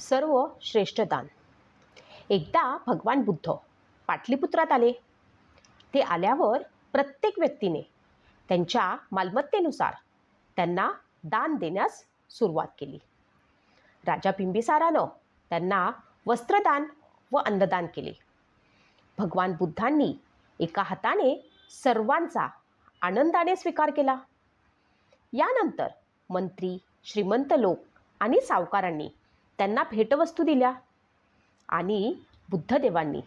सर्व श्रेष्ठ दान एकदा भगवान बुद्ध पाटलीपुत्रात आले. ते आल्यावर प्रत्येक व्यक्तीने त्यांच्या मालमत्तेनुसार त्यांना दान देण्यास सुरुवात केली. राजा बिंबिसारानं त्यांना वस्त्रदान व अन्नदान केले. भगवान बुद्धांनी एका हाताने सर्वांचा आनंदाने स्वीकार केला. यानंतर मंत्री श्रीमंत लोक आणि सावकारांनी त्यांना भेटवस्तू दिल्या. आणि बुद्धदेवांनी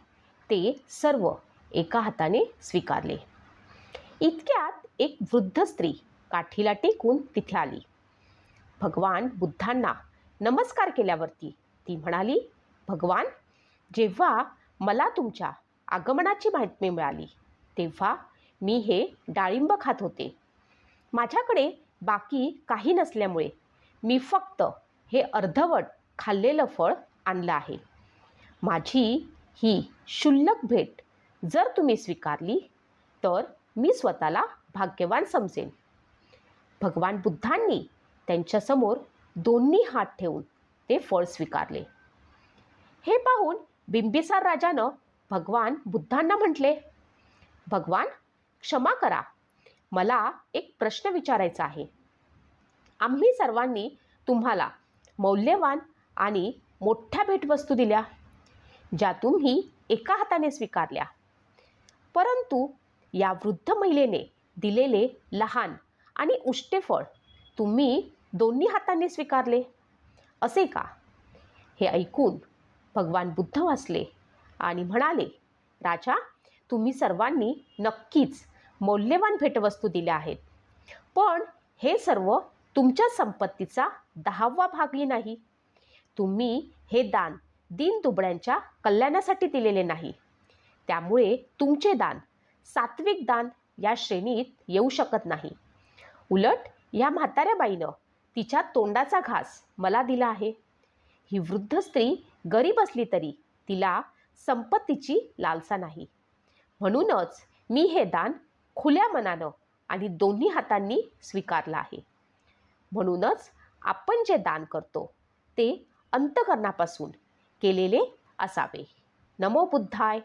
ते सर्व एका हाताने स्वीकारले. इतक्यात एक वृद्ध स्त्री काठीला टेकून तिथे आली. भगवान बुद्धांना नमस्कार केल्यावरती ती म्हणाली भगवान जेव्हा मला तुमच्या आगमनाची माहिती मिळाली तेव्हा मी हे डाळिंब खात होते. माझ्याकडे बाकी काही नसल्यामुळे मी फक्त हे अर्धवट खाल्लेलं फळ आणलं आहे. माझी ही क्षुल्लक भेट जर तुम्ही स्वीकारली तर मी स्वतःला भाग्यवान समजेन. भगवान बुद्धांनी त्यांच्यासमोर दोन्ही हात ठेवून ते फळ स्वीकारले. हे पाहून बिंबिसार राजानं भगवान बुद्धांना म्हटले भगवान क्षमा करा. मला एक प्रश्न विचारायचा आहे. आम्ही सर्वांनी तुम्हाला मौल्यवान आणि मोठ्या भेटवस्तू दिल्या ज्या तुम्ही एका हाताने स्वीकारल्या. परंतु या वृद्ध महिलेने दिलेले लहान आणि उष्टे फळ तुम्ही दोन्ही हातांनी स्वीकारले असे का? हे ऐकून भगवान बुद्ध वाचले आणि म्हणाले राजा तुम्ही सर्वांनी नक्कीच मौल्यवान भेटवस्तू दिल्या आहेत पण हे सर्व तुमच्या संपत्तीचा दहावा भागही नाही. तुम्ही हे दान दीन दुबळ्यांच्या कल्याणासाठी दिलेले नाही. त्यामुळे तुमचे दान सात्विक दान या श्रेणीत येऊ शकत नाही. उलट या म्हाताऱ्या बाईनं तिच्या तोंडाचा घास मला दिला आहे. ही वृद्ध स्त्री गरीब असली तरी तिला संपत्तीची लालसा नाही. म्हणूनच मी हे दान खुल्या मनानं आणि दोन्ही हातांनी स्वीकारलं आहे. म्हणूनच आपण जे दान करतो ते अंतकरणापासून केलेले असावे. नमो बुद्धाय.